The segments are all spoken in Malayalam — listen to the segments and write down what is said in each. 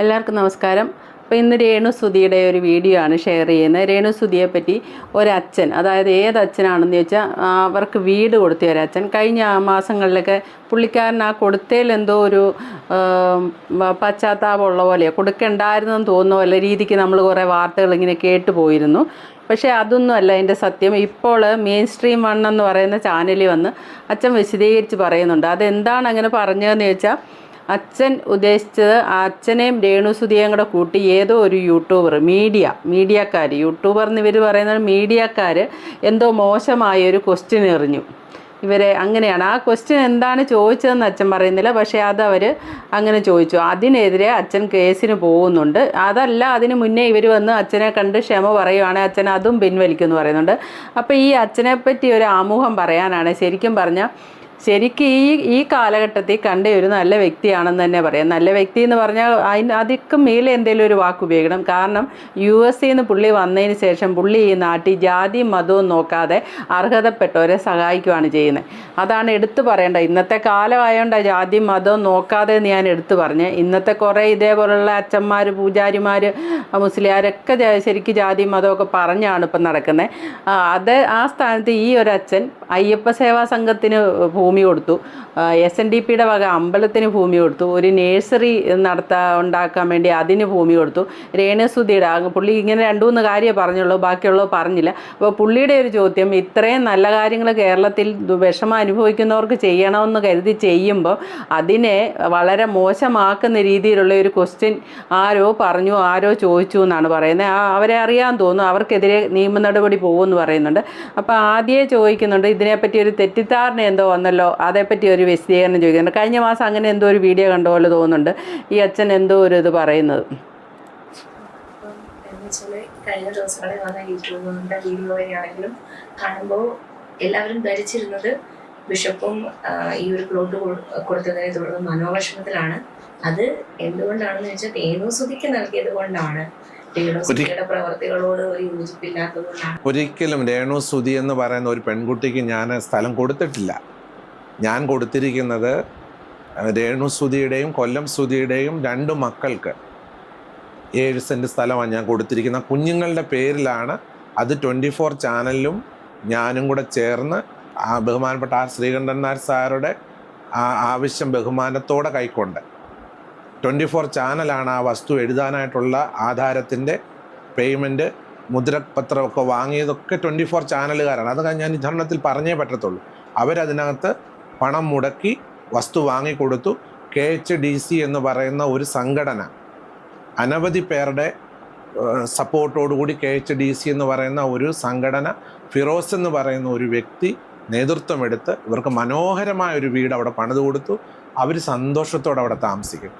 എല്ലാവർക്കും നമസ്കാരം. അപ്പോൾ ഇന്ന് രേണു സുധിയുടെ ഒരു വീഡിയോ ആണ് ഷെയർ ചെയ്യുന്നത്. രേണു സുധിയെ പറ്റി ഒരച്ഛൻ അതായത് ഏത് അച്ഛനാണെന്ന് ചോദിച്ചാൽ അവർക്ക് വീട് കൊടുത്ത ഒരച്ഛൻ. കഴിഞ്ഞ മാസങ്ങളിലൊക്കെ പുള്ളിക്കാരൻ ആ കൊടുത്തതിൽ എന്തോ ഒരു പശ്ചാത്താപമുള്ള പോലെ കൊടുക്കണ്ടായിരുന്നെന്ന് തോന്നുന്ന പോലെ രീതിക്ക് നമ്മൾ കുറേ വാർത്തകൾ ഇങ്ങനെ കേട്ടു പോയിരുന്നു. പക്ഷേ അതൊന്നുമല്ല അതിന്റെ സത്യം. ഇപ്പോൾ മെയിൻ സ്ട്രീം വൺ എന്ന് പറയുന്ന ചാനലിൽ വന്ന് അച്ഛൻ വിശദീകരിച്ച് പറയുന്നുണ്ട്. അതെന്താണ് അങ്ങനെ പറഞ്ഞതെന്ന് ചോദിച്ചാൽ അച്ഛൻ ഉദ്ദേശിച്ചത് അച്ഛനെയും രേണുസുതിയേയും കൂടെ കൂട്ടി ഏതോ ഒരു യൂട്യൂബർ മീഡിയ മീഡിയക്കാർ യൂട്യൂബർ എന്ന് ഇവർ പറയുന്നത് മീഡിയക്കാർ എന്തോ മോശമായ ഒരു ക്വസ്റ്റ്യൻ എറിഞ്ഞു. ഇവരെ അങ്ങനെയാണ്. ആ ക്വസ്റ്റ്യൻ എന്താണ് ചോദിച്ചതെന്ന് അച്ഛൻ പറയുന്നില്ല. പക്ഷേ അത് അവർ അങ്ങനെ ചോദിച്ചു. അതിനെതിരെ അച്ഛൻ കേസിന് പോകുന്നുണ്ട്. അതല്ല അതിന് മുന്നേ ഇവർ വന്ന് അച്ഛനെ കണ്ട് ക്ഷമ പറയുവാണെങ്കിൽ അച്ഛൻ അതും പിൻവലിക്കുമെന്ന് പറയുന്നുണ്ട്. അപ്പോൾ ഈ അച്ഛനെ പറ്റി ഒരു ആമുഖം പറയാനാണ് ശരിക്കും പറഞ്ഞാൽ ശരിക്കും ഈ ഈ കാലഘട്ടത്തിൽ കണ്ട ഒരു നല്ല വ്യക്തിയാണെന്ന് തന്നെ പറയാം. നല്ല വ്യക്തി എന്ന് പറഞ്ഞാൽ അതിന് അതിക്കും മേലെ എന്തെങ്കിലും ഒരു വാക്ക് ഉപയോഗിക്കണം. കാരണം യു എസ് നിന്ന് പുള്ളി വന്നതിന് ശേഷം പുള്ളി ഈ നാട്ടിൽ ജാതി മതവും നോക്കാതെ അർഹതപ്പെട്ടവരെ സഹായിക്കുകയാണ് ചെയ്യുന്നത്. അതാണ് എടുത്തു പറയേണ്ടത്. ഇന്നത്തെ കാലമായതുകൊണ്ട് ജാതി മതവും നോക്കാതെ എന്ന് ഞാൻ എടുത്തു പറഞ്ഞ്. ഇന്നത്തെ കുറേ ഇതേപോലുള്ള അച്ഛന്മാർ പൂജാരിമാർ മുസ്ലിയാരൊക്കെ ശരിക്കും ജാതിയും മതമൊക്കെ പറഞ്ഞാണ് ഇപ്പം നടക്കുന്നത്. അത് ആ സ്ഥാനത്ത് ഈ ഒരു അച്ഛൻ അയ്യപ്പ സേവാ സംഘത്തിന് ഭൂമി കൊടുത്തു. എസ് എൻ ഡി പിയുടെ വക അമ്പലത്തിന് ഭൂമി കൊടുത്തു. ഒരു നേഴ്സറി നടത്താൻ ഉണ്ടാക്കാൻ വേണ്ടി അതിന് ഭൂമി കൊടുത്തു. രേണുസുതിയുടെ അങ്ങ് പുള്ളി ഇങ്ങനെ രണ്ടു മൂന്ന് കാര്യമേ പറഞ്ഞുള്ളൂ ബാക്കിയുള്ളത് പറഞ്ഞില്ല. അപ്പോൾ പുള്ളിയുടെ ഒരു ചോദ്യം ഇത്രയും നല്ല കാര്യങ്ങൾ കേരളത്തിൽ വിഷമം അനുഭവിക്കുന്നവർക്ക് ചെയ്യണമെന്ന് കരുതി ചെയ്യുമ്പോൾ അതിനെ വളരെ മോശമാക്കുന്ന രീതിയിലുള്ള ഒരു ക്വസ്റ്റ്യൻ ആരോ പറഞ്ഞു ആരോ ചോദിച്ചു എന്നാണ് പറയുന്നത് അവരെ അറിയാൻ തോന്നുന്നു അവർക്കെതിരെ നിയമ നടപടി പോകുമെന്ന് പറയുന്നുണ്ട്. അപ്പോൾ ആദ്യമേ ചോദിക്കുന്നുണ്ട് ഇതിനെപ്പറ്റി ഒരു തെറ്റിദ്ധാരണ എന്തോ വന്നല്ലോ അതേപ്പറ്റി ഒരു വിശദീകരണം ചോദിക്കുന്നുണ്ട്. കഴിഞ്ഞ മാസം അങ്ങനെ എന്തോ ഒരു വീഡിയോ കണ്ട പോലെ തോന്നുന്നുണ്ട്. ഈ അച്ഛൻ എന്തോ ഒരു ഇത് പറയുന്നത്. കഴിഞ്ഞ ദിവസങ്ങളിൽ വന്ന യൂട്യൂബിന്റെ വീഡിയോ വരെയാണെങ്കിലും കാണുമ്പോൾ എല്ലാവരും ധരിച്ചിരുന്നത് ബിഷപ്പും ഈ ഒരു പ്ലോട്ട് കൊടുത്തതിനെ തുടർന്ന് മനോവിഷമത്തിലാണ്. അത് എന്തുകൊണ്ടാണെന്ന് വെച്ചാൽ രേണുസുതിക്ക് നൽകിയത് കൊണ്ടാണ്. ഒരിക്കലും രേണു സുതി എന്ന് പറയുന്ന ഒരു പെൺകുട്ടിക്ക് ഞാൻ സ്ഥലം കൊടുത്തിട്ടില്ല. ഞാൻ കൊടുത്തിരിക്കുന്നത് രേണു സുധിയുടെയും കൊല്ലം സുധിയുടെയും രണ്ട് മക്കൾക്ക്. ഏഴ് സെന്റ് സ്ഥലമാണ് ഞാൻ കൊടുത്തിരിക്കുന്ന കുഞ്ഞുങ്ങളുടെ പേരിലാണ് അത് ട്വന്റി ഫോർ ചാനലിലും ഞാനും കൂടെ ചേർന്ന് ആ ബഹുമാനപ്പെട്ട ആ ശ്രീകണ്ഠൻ നായർ സാറുടെ ആ ആവശ്യം ബഹുമാനത്തോടെ കൈക്കൊണ്ട് ട്വന്റി ഫോർ ചാനലാണ് ആ വസ്തു എഴുതാനായിട്ടുള്ള ആധാരത്തിന്റെ പേയ്മെന്റ് മുദ്രപത്രമൊക്കെ വാങ്ങിയതൊക്കെ ട്വന്റി ഫോർ ചാനലുകാരാണ്. അത് ഞാൻ ഈ പറഞ്ഞേ പറ്റത്തുള്ളൂ. അവരതിനകത്ത് പണം മുടക്കി വസ്തു വാങ്ങിക്കൊടുത്തു. കെ എച്ച് ഡി സി എന്ന് പറയുന്ന ഒരു സംഘടന അനവധി പേരുടെ സപ്പോർട്ടോടുകൂടി കെ എച്ച് ഡി സി എന്ന് പറയുന്ന ഒരു സംഘടന ഫിറോസ് എന്ന് പറയുന്ന ഒരു വ്യക്തി നേതൃത്വം നേതൃത്വമെടുത്ത് ഇവർക്ക് മനോഹരമായ ഒരു വീട് അവിടെ പണിത് കൊടുത്തു അവർ സന്തോഷത്തോടെ അവിടെ താമസിക്കും.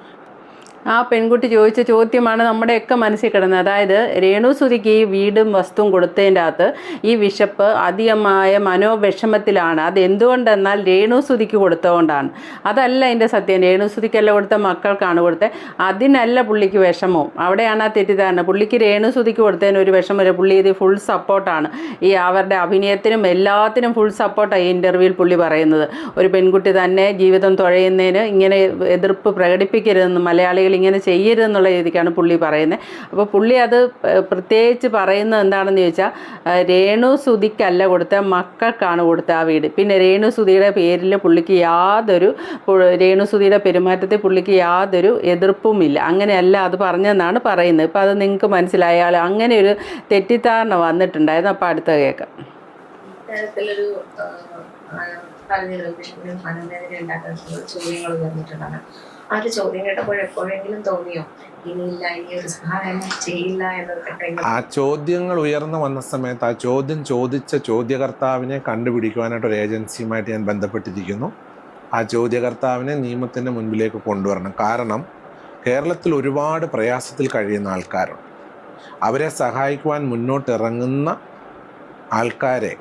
ആ പെൺകുട്ടി ചോദിച്ച ചോദ്യമാണ് നമ്മുടെയൊക്കെ മനസ്സിൽ കിടന്നത്. അതായത് രേണു സുതിക്ക് ഈ വീടും വസ്തുവും കൊടുത്തതിന്റെ അകത്ത് ഈ വിശപ്പ് അധികമായ മനോവിഷമത്തിലാണ്. അത് എന്തുകൊണ്ടെന്നാൽ രേണു സുതിക്ക് കൊടുത്തതുകൊണ്ടാണ്. അതല്ല എന്റെ സത്യം. രേണു സുതിക്കല്ല കൊടുത്ത മക്കൾക്കാണ് കൊടുത്തത്. അതിനല്ല പുള്ളിക്ക് വിഷമവും. അവിടെയാണ് ആ തെറ്റിദ്ധാരണ. പുള്ളിക്ക് രേണു സുതിക്ക് കൊടുത്തതിന് ഒരു വിഷമമില്ല. പുള്ളി ഇത് ഫുൾ സപ്പോർട്ടാണ് ഈ അവരുടെ അഭിനയത്തിനും എല്ലാത്തിനും ഫുൾ സപ്പോർട്ടാണ് ഈ ഇന്റർവ്യൂവിൽ പുള്ളി പറയുന്നത്. ഒരു പെൺകുട്ടി തന്നെ ജീവിതം തുഴയുന്നതിന് ഇങ്ങനെ എതിർപ്പ് പ്രകടിപ്പിക്കരുതെന്ന് മലയാളികൾ ഇങ്ങനെ ചെയ്യരുതെന്നുള്ള രീതിക്കാണ് പുള്ളി പറയുന്നത് അപ്പോൾ പുള്ളി അത് പ്രത്യേകിച്ച് പറയുന്നത് എന്താണെന്ന് ചോദിച്ചാൽ രേണു സുതിക്കല്ല കൊടുത്ത മക്കൾക്കാണ് കൊടുത്ത ആ വീട്. പിന്നെ രേണു സുതിയുടെ പേരിൽ പുള്ളിക്ക് യാതൊരു രേണു സുതിയുടെ പെരുമാറ്റത്തിൽ പുള്ളിക്ക് യാതൊരു എതിർപ്പുമില്ല. അങ്ങനെയല്ല അത് പറഞ്ഞെന്നാണ് പറയുന്നത്. ഇപ്പോൾ അത് നിങ്ങൾക്ക് മനസ്സിലായാൽ അങ്ങനെ ഒരു തെറ്റിദ്ധാരണ വന്നിട്ടുണ്ടായിരുന്നു. അപ്പോൾ അടുത്ത കേൾക്കാം മനോവേദന ഉണ്ടാക്കുന്ന ചോദ്യങ്ങൾ ഉയർന്നിട്ടുണ്ടാണ് ആ ഒരു ചോദ്യം കേട്ടപ്പോൾ എപ്പോഴെങ്കിലും തോന്നിയോ? ഇനിയില്ല ഇനി ഒരു സഹായം ചെയ്യില്ല എന്നൊക്കെ ആ ചോദ്യങ്ങൾ ഉയർന്നു വന്ന സമയത്ത് ആ ചോദ്യം ചോദിച്ച ചോദ്യകർത്താവിനെ കണ്ടുപിടിക്കുവാനായിട്ട് ഒരു ഏജൻസിയുമായിട്ട് ഞാൻ ബന്ധപ്പെട്ടിരിക്കുന്നു. ആ ചോദ്യകർത്താവിനെ നിയമത്തിന്റെ മുൻപിലേക്ക് കൊണ്ടുവരണം. കാരണം കേരളത്തിൽ ഒരുപാട് പ്രയാസത്തിൽ കഴിയുന്ന ആൾക്കാരുണ്ട്. അവരെ സഹായിക്കുവാൻ മുന്നോട്ടിറങ്ങുന്ന ആൾക്കാരെ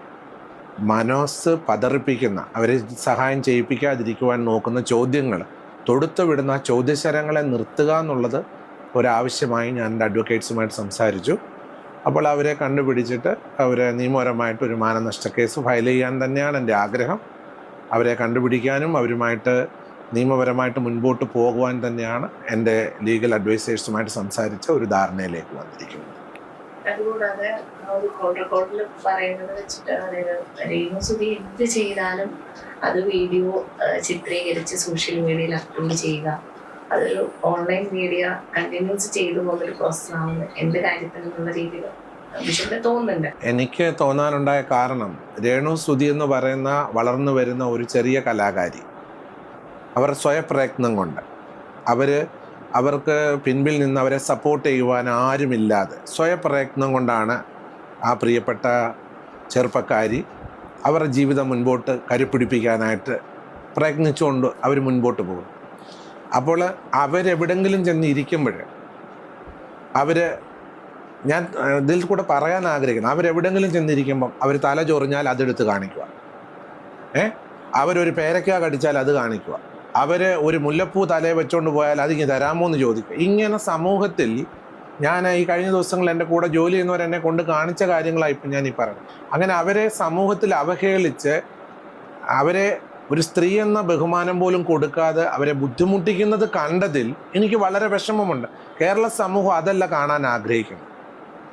മനസ്സ് പതറിപ്പിക്കുന്ന അവരെ സഹായം ചെയ്യിപ്പിക്കാതിരിക്കുവാൻ നോക്കുന്ന ചോദ്യങ്ങൾ തൊടുത്തു വിടുന്ന ചോദ്യശരങ്ങളെ നിർത്തുക എന്നുള്ളത് ഒരാവശ്യമായി ഞാൻ എന്റെ അഡ്വക്കേറ്റ്സുമായിട്ട് സംസാരിച്ചു. അപ്പോൾ അവരെ കണ്ടുപിടിച്ചിട്ട് അവരെ നിയമപരമായിട്ട് ഒരു മാനനഷ്ട കേസ് ഫയൽ ചെയ്യാൻ തന്നെയാണ് എന്റെ ആഗ്രഹം. അവരെ കണ്ടുപിടിക്കാനും അവരുമായിട്ട് നിയമപരമായിട്ട് മുൻപോട്ട് പോകുവാൻ തന്നെയാണ് എന്റെ ലീഗൽ അഡ്വൈസേഴ്സുമായിട്ട് സംസാരിച്ച ഒരു ധാരണയിലേക്ക് വന്നിരിക്കുന്നത്. അതുകൂടാതെ ഒരു കോൾ റെക്കോർഡിൽ പറയുന്നത് വെച്ചിട്ട് അതായത് രേണു സുധി എന്ത് ചെയ്താലും അത് വീഡിയോ ചിത്രീകരിച്ച് സോഷ്യൽ മീഡിയയിൽ അപ്ലോഡ് ചെയ്യുക. അതൊരു ഓൺലൈൻ മീഡിയ കണ്ടിന്യൂസ് ചെയ്തു പോകുന്നൊരു പ്രോസസ് ആവുന്നു എന്ത് കാര്യത്തിൽ എന്നുള്ള രീതിയിൽ എനിക്ക് തോന്നാനുണ്ടായ കാരണം രേണു സുധി എന്ന് പറയുന്ന വളർന്നു വരുന്ന ഒരു ചെറിയ കലാകാരി. അവർ സ്വയപ്രയത്നം കൊണ്ട് അവർ അവർക്ക് പിൻപിൽ നിന്ന് അവരെ സപ്പോർട്ട് ചെയ്യുവാൻ ആരുമില്ലാതെ സ്വയപ്രയത്നം കൊണ്ടാണ് ആ പ്രിയപ്പെട്ട ചെറുപ്പക്കാരി അവരുടെ ജീവിതം മുൻപോട്ട് കരുപ്പിടിപ്പിക്കാനായിട്ട് പ്രയത്നിച്ചുകൊണ്ട് അവർ മുൻപോട്ട് പോകും അപ്പോൾ അവരെവിടെങ്കിലും ചെന്ന് ഇരിക്കുമ്പോൾ അവർ ഞാൻ ഇതിൽ കൂടെ പറയാൻ ആഗ്രഹിക്കുന്നു. അവരെവിടെങ്കിലും ചെന്നിരിക്കുമ്പം അവർ തല ചൊറിഞ്ഞാൽ അതെടുത്ത് കാണിക്കുക. ഏ? അവരൊരു പേരക്ക കടിച്ചാൽ അത് കാണിക്കുക. അവർ ഒരു മുല്ലപ്പൂ തലയെ വെച്ചുകൊണ്ട് പോയാൽ അത് ഇങ്ങനെ തരാമോ എന്ന് ചോദിക്കുക ഇങ്ങനെ സമൂഹത്തിൽ ഞാൻ ഈ കഴിഞ്ഞ ദിവസങ്ങളിൽ എന്റെ കൂടെ ജോലി ചെയ്യുന്നവർ എന്നെ കൊണ്ട് കാണിച്ച കാര്യങ്ങളാണ് ഇപ്പം ഞാൻ ഈ പറഞ്ഞു അങ്ങനെ അവരെ സമൂഹത്തിൽ അവഹേളിച്ച് അവരെ ഒരു സ്ത്രീ എന്ന ബഹുമാനം പോലും കൊടുക്കാതെ അവരെ ബുദ്ധിമുട്ടിക്കുന്നത് കണ്ടതിൽ എനിക്ക് വളരെ വിഷമമുണ്ട്. കേരള സമൂഹം അതല്ല കാണാൻ ആഗ്രഹിക്കുന്നു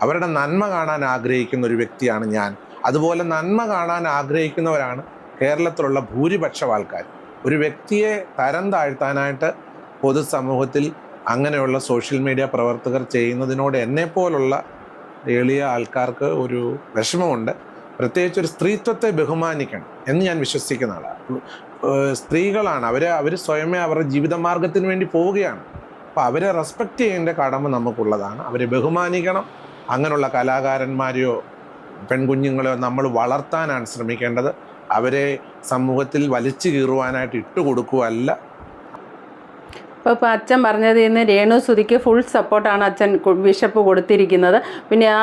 അവരുടെ നന്മ കാണാൻ ആഗ്രഹിക്കുന്ന ഒരു വ്യക്തിയാണ് ഞാൻ. അതുപോലെ നന്മ കാണാൻ ആഗ്രഹിക്കുന്നവരാണ് കേരളത്തിലുള്ള ഭൂരിപക്ഷം ആൾക്കാർ ഒരു വ്യക്തിയെ തരം താഴ്ത്താനായിട്ട് പൊതുസമൂഹത്തിൽ അങ്ങനെയുള്ള സോഷ്യൽ മീഡിയ പ്രവർത്തകർ ചെയ്യുന്നതിനോട് എന്നെപ്പോലുള്ള എളിയ ആൾക്കാർക്ക് ഒരു വിഷമമുണ്ട്. പ്രത്യേകിച്ച് ഒരു സ്ത്രീത്വത്തെ ബഹുമാനിക്കണം എന്ന് ഞാൻ വിശ്വസിക്കുന്ന ആളാണ്. സ്ത്രീകളാണ്. അവർ അവർ സ്വയമേ അവരുടെ ജീവിതമാർഗത്തിന് വേണ്ടി പോവുകയാണ്. അപ്പോൾ അവരെ റെസ്പെക്റ്റ് ചെയ്യേണ്ട കടമ നമുക്കുള്ളതാണ്. അവരെ ബഹുമാനിക്കണം. അങ്ങനെയുള്ള കലാകാരന്മാരെയോ പെൺകുഞ്ഞുങ്ങളെയോ നമ്മൾ വളർത്താനാണ് ശ്രമിക്കേണ്ടത്. അവരെ സമൂഹത്തിൽ വലിച്ചു കീറുവാനായിട്ട് ഇട്ടുകൊടുക്കുകയല്ല. ഇപ്പോൾ ഇപ്പോൾ അച്ഛൻ പറഞ്ഞതിൽ നിന്ന് രേണു സുധിക്ക് ഫുൾ സപ്പോർട്ടാണ് അച്ഛൻ ബിഷപ്പ് കൊടുത്തിരിക്കുന്നത്. പിന്നെ ആ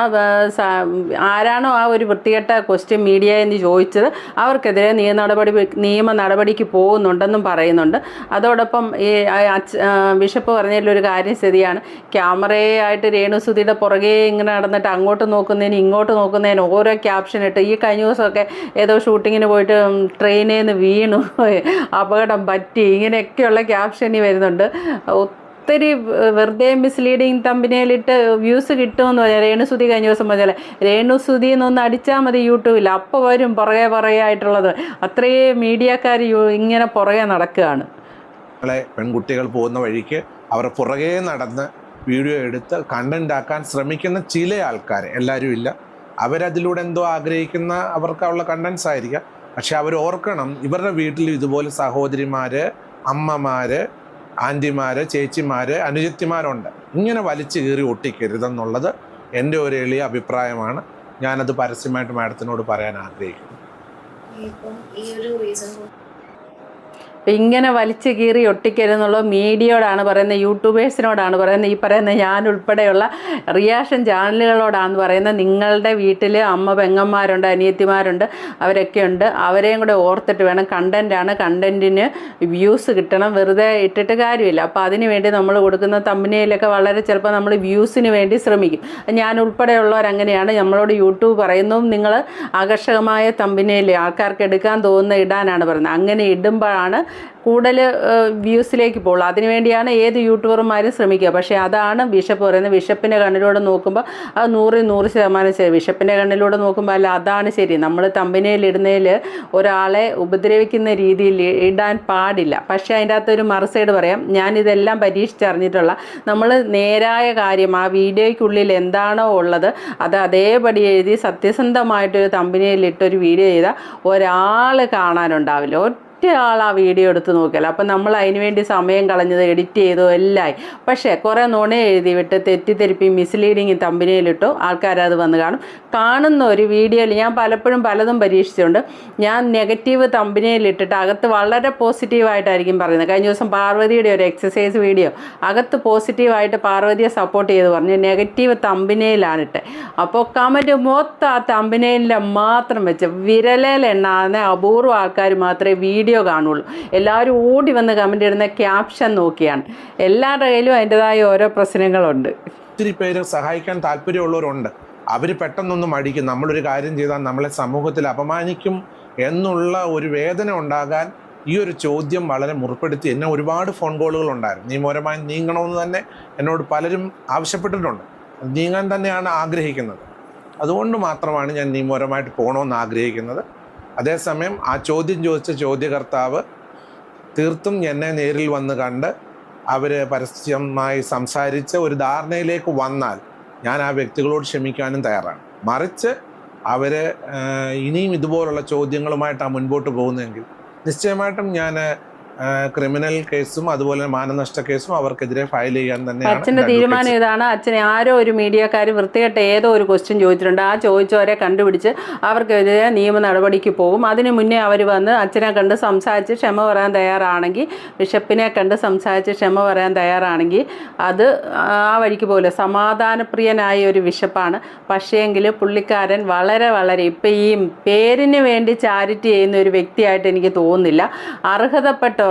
ആരാണോ ആ ഒരു വൃത്തികെട്ട ക്വസ്റ്റ്യൻ മീഡിയ എന്ന് ചോദിച്ചത് അവർക്കെതിരെ നിയമ നടപടി നിയമ നടപടിക്ക് പോകുന്നുണ്ടെന്നും പറയുന്നുണ്ട്. അതോടൊപ്പം ഈ ബിഷപ്പ് പറഞ്ഞതിലൊരു കാര്യം ശരിയാണ്. ക്യാമറയായിട്ട് രേണുസുതിയുടെ പുറകെ ഇങ്ങനെ നടന്നിട്ട് അങ്ങോട്ട് നോക്കുന്നതിന് ഇങ്ങോട്ട് നോക്കുന്നതിന് ഓരോ ക്യാപ്ഷൻ ഇട്ട് ഈ കഴിഞ്ഞ ദിവസമൊക്കെ ഏതോ ഷൂട്ടിങ്ങിന് പോയിട്ട് ട്രെയിനിൽ നിന്ന് വീണു. അപകടം പറ്റി. ഇങ്ങനെയൊക്കെയുള്ള ക്യാപ്ഷനി വരുന്നുണ്ട്. ഒത്തിരി വെറുതെ മിസ്ലീഡിങ് തമ്പിനയിലിട്ട് വ്യൂസ് കിട്ടുമെന്ന് പറഞ്ഞാൽ രേണുസുതി കഴിഞ്ഞ ദിവസം പറഞ്ഞാൽ രേണുസുതി എന്നൊന്ന് അടിച്ചാൽ മതി യൂട്യൂബിൽ അപ്പോൾ വരും പുറകെ പുറകെ ആയിട്ടുള്ളത്. അത്രയും മീഡിയക്കാർ ഇങ്ങനെ പുറകെ നടക്കുകയാണ് പെൺകുട്ടികൾ പോകുന്ന വഴിക്ക് അവർ പുറകെ നടന്ന് വീഡിയോ എടുത്ത് കണ്ടന്റ് ആക്കാൻ ശ്രമിക്കുന്ന ചില ആൾക്കാർ എല്ലാവരും ഇല്ല. അവരതിലൂടെ എന്തോ ആഗ്രഹിക്കുന്ന അവർക്കുള്ള കണ്ടൻസ് ആയിരിക്കാം. പക്ഷെ അവർ ഓർക്കണം ഇവരുടെ വീട്ടിൽ ഇതുപോലെ സഹോദരിമാര് അമ്മമാര് ആന്റിമാര് ചേച്ചിമാര് അനുജത്തിമാരുണ്ട് ഇങ്ങനെ വലിച്ചു കീറി ഒട്ടിക്കരുതെന്നുള്ളത് എന്റെ ഒരു എളിയ അഭിപ്രായമാണ്. ഞാനത് പരസ്യമായിട്ട് മാഡത്തിനോട് പറയാൻ ആഗ്രഹിക്കുന്നു ഇപ്പം ഈ ഒരു റീസൺ അപ്പം ഇങ്ങനെ വലിച്ചു കീറി ഒട്ടിക്കരുതെന്നുള്ളത് മീഡിയയോടാണ് പറയുന്നത് യൂട്യൂബേഴ്സിനോടാണ് പറയുന്നത് ഈ പറയുന്ന ഞാൻ ഉൾപ്പെടെയുള്ള റിയാക്ഷൻ ചാനലുകളോടാണ് പറയുന്നത്. നിങ്ങളുടെ വീട്ടിൽ അമ്മ പെങ്ങന്മാരുണ്ട് അനിയത്തിമാരുണ്ട് അവരൊക്കെ ഉണ്ട് അവരെയും കൂടെ ഓർത്തിട്ട് വേണം കണ്ടന്റാണ് കണ്ടന്റിന് വ്യൂസ് കിട്ടണം. വെറുതെ ഇട്ടിട്ട് കാര്യമില്ല. അപ്പോൾ അതിന് വേണ്ടി നമ്മൾ കൊടുക്കുന്ന തമ്പനിയിലൊക്കെ വളരെ ചിലപ്പോൾ നമ്മൾ വ്യൂസിന് വേണ്ടി ശ്രമിക്കും. ഞാൻ ഉൾപ്പെടെയുള്ളവരങ്ങനെയാണ് നമ്മളോട് യൂട്യൂബ് പറയുന്നു നിങ്ങൾ ആകർഷകമായ തമ്പനിയിൽ ആൾക്കാർക്ക് എടുക്കാൻ തോന്നുന്ന ഇടാനാണ് പറയുന്നത്. അങ്ങനെ ഇടുമ്പോഴാണ് കൂടുതൽ വ്യൂസിലേക്ക് പോകുള്ളൂ. അതിനുവേണ്ടിയാണ് ഏത് യൂട്യൂബർമാരും ശ്രമിക്കുക. പക്ഷേ അതാണ് ബിഷപ്പ് പറയുന്നത്. ബിഷപ്പിന്റെ കണ്ണിലൂടെ നോക്കുമ്പോൾ അത് നൂറിൽ നൂറ് ശതമാനം ശരി. ബിഷപ്പിന്റെ കണ്ണിലൂടെ നോക്കുമ്പോൾ അല്ല അതാണ് ശരി. നമ്മൾ തമ്പനയിൽ ഇടുന്നതിൽ ഒരാളെ ഉപദ്രവിക്കുന്ന രീതിയിൽ ഇടാൻ പാടില്ല. പക്ഷേ അതിന്റെ അകത്തൊരു മറുസൈഡ് പറയാം. ഞാനിതെല്ലാം പരീക്ഷിച്ചറിഞ്ഞിട്ടുള്ള നമ്മൾ നേരായ കാര്യം ആ വീഡിയോയ്ക്കുള്ളിൽ എന്താണോ ഉള്ളത് അത് അതേപടി എഴുതി സത്യസന്ധമായിട്ടൊരു തമ്പനയിലിട്ടൊരു വീഡിയോ ചെയ്താൽ ഒരാൾ കാണാനുണ്ടാവില്ല. ഒറ്റ ആൾ ആ വീഡിയോ എടുത്ത് നോക്കിയാൽ അപ്പം നമ്മൾ അതിന് വേണ്ടി സമയം കളഞ്ഞത് എഡിറ്റ് ചെയ്തോ എല്ലായി. പക്ഷേ കുറേ നുണ എഴുതി വിട്ട് തെറ്റിദ്ധരിപ്പി മിസ്ലീഡിങ് തമ്പനയിലിട്ടു ആൾക്കാരത് വന്ന് കാണും. കാണുന്ന ഒരു വീഡിയോയിൽ ഞാൻ പലപ്പോഴും പലതും പരീക്ഷിച്ചിട്ടുണ്ട്. ഞാൻ നെഗറ്റീവ് തമ്പനിയിലിട്ടിട്ട് അകത്ത് വളരെ പോസിറ്റീവായിട്ടായിരിക്കും പറയുന്നത്. കഴിഞ്ഞ ദിവസം പാർവതിയുടെ ഒരു എക്സസൈസ് വീഡിയോ അകത്ത് പോസിറ്റീവായിട്ട് പാർവതിയെ സപ്പോർട്ട് ചെയ്ത് പറഞ്ഞു നെഗറ്റീവ് തമ്പനിയിലാണിട്ട് അപ്പോൾ കമന്റ് മൊത്തം ആ തമ്പനിയിലെ മാത്രം വെച്ച് വിരലേലെണ്ണാവുന്ന അപൂർവ ആൾക്കാർ മാത്രമേ വീഡിയോ കാണുള്ളൂ. എല്ലാവരും ഓടി വന്ന് കമന്റ് ഇടുന്ന ക്യാപ്ഷൻ നോക്കിയാണ്. എല്ലാവരുടെ കയ്യിലും അതിന്റെതായ ഓരോ പ്രശ്നങ്ങളുണ്ട്. ഒത്തിരി പേര് സഹായിക്കാൻ താല്പര്യമുള്ളവരുണ്ട്. അവർ പെട്ടെന്നൊന്നും മടിക്കും. നമ്മളൊരു കാര്യം ചെയ്താൽ നമ്മളെ സമൂഹത്തിൽ അപമാനിക്കും എന്നുള്ള ഒരു വേദന ഉണ്ടാകാൻ ഈ ഒരു ചോദ്യം വളരെ മുറിപ്പെടുത്തി. എന്നെ ഒരുപാട് ഫോൺ കോളുകൾ ഉണ്ടായിരുന്നു. നിയമപരമായി നീങ്ങണമെന്ന് തന്നെ എന്നോട് പലരും ആവശ്യപ്പെട്ടിട്ടുണ്ട്. നീങ്ങാൻ തന്നെയാണ് ആഗ്രഹിക്കുന്നത്. അതുകൊണ്ട് മാത്രമാണ് ഞാൻ നിയമപരമായിട്ട് പോകണമെന്ന് ആഗ്രഹിക്കുന്നത്. അതേസമയം ആ ചോദ്യം ചോദിച്ച ചോദ്യകർത്താവ് തീർത്തും എന്നെ നേരിൽ വന്ന് കണ്ട് അവർ പരസ്യമായി സംസാരിച്ച് ഒരു ധാരണയിലേക്ക് വന്നാൽ ഞാൻ ആ വ്യക്തികളോട് ക്ഷമിക്കാനും തയ്യാറാണ്. മറിച്ച് അവർ ഇനിയും ഇതുപോലുള്ള ചോദ്യങ്ങളുമായിട്ടാണ് മുൻപോട്ട് പോകുന്നതെങ്കിൽ നിശ്ചയമായിട്ടും ഞാൻ ക്രിമിനൽ കേസും അതുപോലെ മാനനഷ്ട കേസും അവർക്കെതിരെ ഫയൽ ചെയ്യാൻ തന്നെ അച്ഛന്റെ തീരുമാനം. ഇതാണ്. അച്ഛനെ ആരോ ഒരു മീഡിയക്കാർ വൃത്തികെട്ട ഏതോ ഒരു ക്വസ്റ്റ്യൻ ചോദിച്ചിട്ടുണ്ട്. ആ ചോദിച്ചവരെ കണ്ടുപിടിച്ച് അവർക്കെതിരെ നിയമ നടപടിക്ക് പോകും. അതിന് മുന്നേ അവർ വന്ന് അച്ഛനെ കണ്ട് സംസാരിച്ച് ക്ഷമ പറയാൻ തയ്യാറാണെങ്കിൽ ബിഷപ്പിനെ കണ്ട് സംസാരിച്ച് ക്ഷമ പറയാൻ തയ്യാറാണെങ്കിൽ അത് ആ വഴിക്ക് പോലെ സമാധാനപ്രിയനായ ഒരു ബിഷപ്പാണ്. പക്ഷേങ്കിൽ പുള്ളിക്കാരൻ വളരെ വളരെ ഇപ്പം ഈ പേരിന് വേണ്ടി ചാരിറ്റി ചെയ്യുന്ന ഒരു വ്യക്തിയായിട്ട് എനിക്ക് തോന്നുന്നില്ല.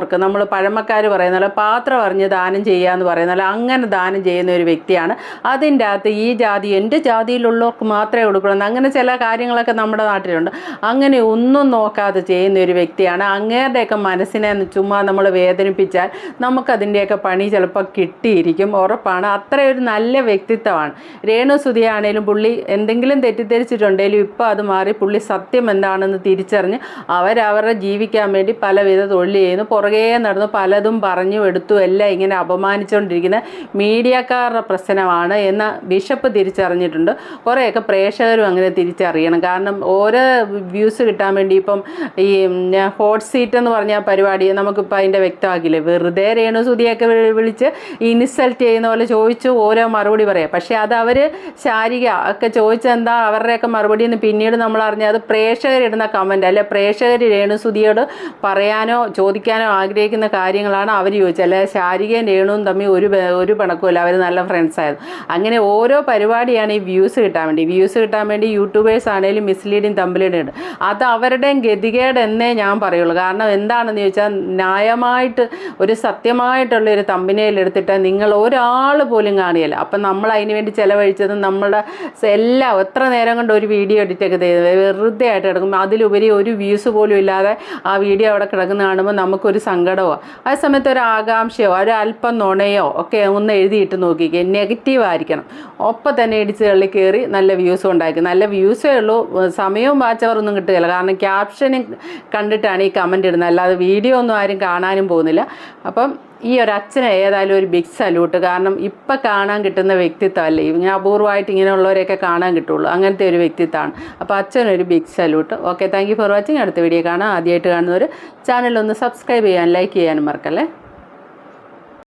അർഹതപ്പെട്ടവർക്ക് നമ്മൾ പഴമക്കാർ പറയുന്ന പോലെ പാത്രം അറിഞ്ഞ് ദാനം ചെയ്യുക എന്ന് പറയുന്ന പോലെ അങ്ങനെ ദാനം ചെയ്യുന്ന ഒരു വ്യക്തിയാണ്. അതിന്റെ അകത്ത് ഈ ജാതി എന്റെ ജാതിയിലുള്ളവർക്ക് മാത്രമേ കൊടുക്കുള്ളൂ. അങ്ങനെ ചില കാര്യങ്ങളൊക്കെ നമ്മുടെ നാട്ടിലുണ്ട്. അങ്ങനെ ഒന്നും നോക്കാതെ ചെയ്യുന്ന ഒരു വ്യക്തിയാണ്. അങ്ങേരുടെയൊക്കെ മനസ്സിനെ ചുമ്മാ നമ്മൾ വേദനിപ്പിച്ചാൽ നമുക്കതിന്റെയൊക്കെ പണി ചിലപ്പോൾ കിട്ടിയിരിക്കും. ഉറപ്പാണ്. അത്രയൊരു നല്ല വ്യക്തിത്വമാണ്. രേണു സുധിയാണേലും പുള്ളി എന്തെങ്കിലും തെറ്റിദ്ധരിച്ചിട്ടുണ്ടെങ്കിലും ഇപ്പോൾ അത് മാറി പുള്ളി സത്യം എന്താണെന്ന് തിരിച്ചറിഞ്ഞ് അവരവരുടെ ജീവിക്കാൻ വേണ്ടി പലവിധ തൊഴിൽ ചെയ്യുന്നു. പുറകെ നടന്നു പലതും പറഞ്ഞു എടുത്തു എല്ലാം ഇങ്ങനെ അപമാനിച്ചുകൊണ്ടിരിക്കുന്ന മീഡിയക്കാരുടെ പ്രശ്നമാണ് എന്ന് ബിഷപ്പ് തിരിച്ചറിഞ്ഞിട്ടുണ്ട്. കുറേയൊക്കെ പ്രേക്ഷകരും അങ്ങനെ തിരിച്ചറിയണം. കാരണം ഓരോ വ്യൂസ് കിട്ടാൻ വേണ്ടി ഇപ്പം ഈ ഹോട്ട് സീറ്റ് എന്ന് പറഞ്ഞ പരിപാടി നമുക്കിപ്പോൾ അതിന്റെ വ്യക്തമാക്കില്ലേ വെറുതെ രേണുസുതിയൊക്കെ വിളിച്ച് ഇൻസൾട്ട് ചെയ്യുന്ന പോലെ ചോദിച്ചു ഓരോ മറുപടി പറയാം. പക്ഷേ അത് അവർ ശാരിക ഒക്കെ ചോദിച്ചെന്താ അവരുടെയൊക്കെ മറുപടി എന്ന് പിന്നീട് നമ്മൾ അറിഞ്ഞത് പ്രേക്ഷകരിടുന്ന കമന്റ് അല്ലെ? പ്രേക്ഷകർ രേണുസുതിയോട് പറയാനോ ചോദിക്കാനോ ആഗ്രഹിക്കുന്ന കാര്യങ്ങളാണ് അവർ ചോദിച്ചത്. അല്ലെ ശാരികയും രേണുവും തമ്മിൽ ഒരു ഒരു പിണക്കുമില്ല അവർ നല്ല ഫ്രണ്ട്സ് ആയിരുന്നു. അങ്ങനെ ഓരോ പരിപാടിയാണ് ഈ വ്യൂസ് കിട്ടാൻ വേണ്ടി. വ്യൂസ് കിട്ടാൻ വേണ്ടി യൂട്യൂബേഴ്സ് ആണെങ്കിലും മിസ്ലീഡിങ് തമ്മിലിടും ഉണ്ട് അത് അവരുടെയും ഗതികേട് എന്നേ ഞാൻ പറയുള്ളൂ. കാരണം എന്താണെന്ന് ചോദിച്ചാൽ ന്യായമായിട്ട് ഒരു സത്യമായിട്ടുള്ള ഒരു തമ്പിനയിൽ എടുത്തിട്ട് നിങ്ങൾ ഒരാൾ പോലും കാണിയല്ല അപ്പം നമ്മൾ അതിന് വേണ്ടി ചിലവഴിച്ചത് നമ്മുടെ എല്ലാം എത്ര നേരം കൊണ്ട് ഒരു വീഡിയോ എഡിറ്റ് ഒക്കെ ചെയ്ത് വെറുതെ ആയിട്ട് കിടക്കും അതിലുപരി ഒരു വ്യൂസ് പോലും ഇല്ലാതെ ആ വീഡിയോ അവിടെ കിടക്കുന്ന കാണുമ്പോൾ നമുക്കൊരു സങ്കടമോ? ആ സമയത്ത് ഒരു ആകാംക്ഷയോ ഒരു അല്പം നുണയോ ഒക്കെ ഒന്ന് എഴുതിയിട്ട് നോക്കിക്കേ. നെഗറ്റീവ് ആയിരിക്കണം. ഒപ്പം തന്നെ ഇടിച്ച് തള്ളി കയറി നല്ല വ്യൂസും ഉണ്ടാക്കി നല്ല വ്യൂസേ ഉള്ളൂ. സമയവും വാച്ചവറൊന്നും കിട്ടുകയില്ല. കാരണം ക്യാപ്ഷനും കണ്ടിട്ടാണ് ഈ കമന്റ് ഇടുന്നത്. അല്ലാതെ വീഡിയോ ഒന്നും ആരും കാണാനും പോകുന്നില്ല. അപ്പം ഈ ഒരു അച്ഛനെ ഏതായാലും ഒരു ബിഗ് സല്യൂട്ട് കാരണം ഇപ്പം കാണാൻ കിട്ടുന്ന വ്യക്തിത്വമല്ലേ ഇങ്ങനെ അപൂർവമായിട്ട് ഇങ്ങനെയുള്ളവരെയൊക്കെ കാണാൻ കിട്ടുള്ളൂ. അങ്ങനത്തെ ഒരു വ്യക്തിത്വമാണ്. അപ്പോൾ അച്ഛനൊരു big salute okay thank you for watching അടുത്ത വീഡിയോ കാണാം. ആദ്യമായിട്ട് കാണുന്നവർ ചാനലൊന്ന് സബ്സ്ക്രൈബ് ചെയ്യാൻ ലൈക്ക് ചെയ്യാനും മറക്കല്ലേ?